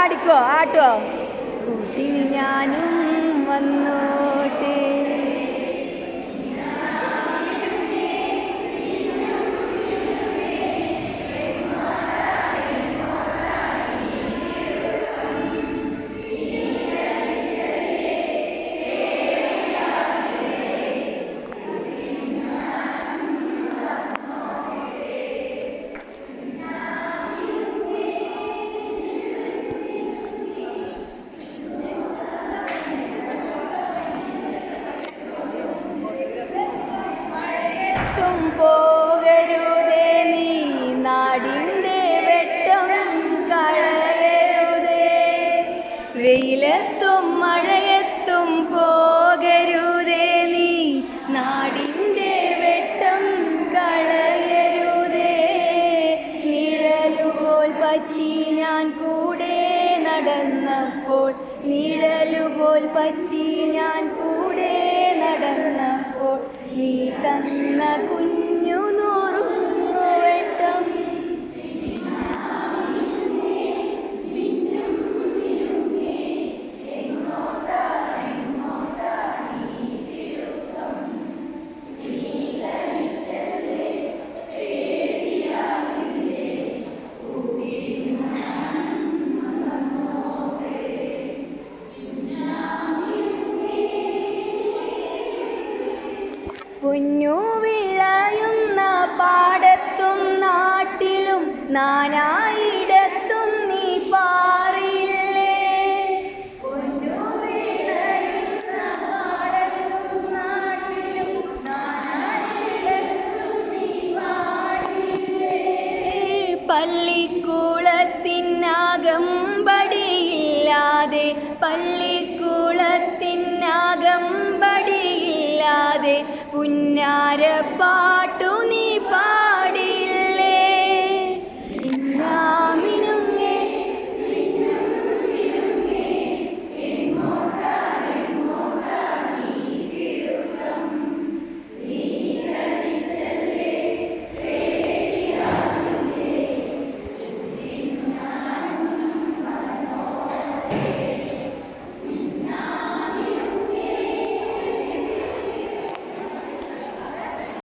ആടിക്കോ ആട്ടോ കൂട്ടിന് ഞാനും മഴയത്തും പോകരുതേ നീ. നാടിന്റെ വെട്ടം കളയരുതേ. നിഴലുപോൽ പറ്റി ഞാൻ കൂടെ നടന്നപ്പോൾ നിഴലുപോൽ പറ്റി ഞാൻ കൂടെ നടന്നപ്പോൾ നീ തന്ന കുഞ്ഞു കുഞ്ഞു വിളയുന്ന പാടത്തും നാട്ടിലും നാനായിടത്തും നീ പാറില്ലേ? പള്ളിക്കൂളത്തിനകമ്പടിയില്ലാതെ പള്ളിക്കൂളത്തിനകമ്പടിയില്ലാതെ പുന്നാര പാട്ടു നീ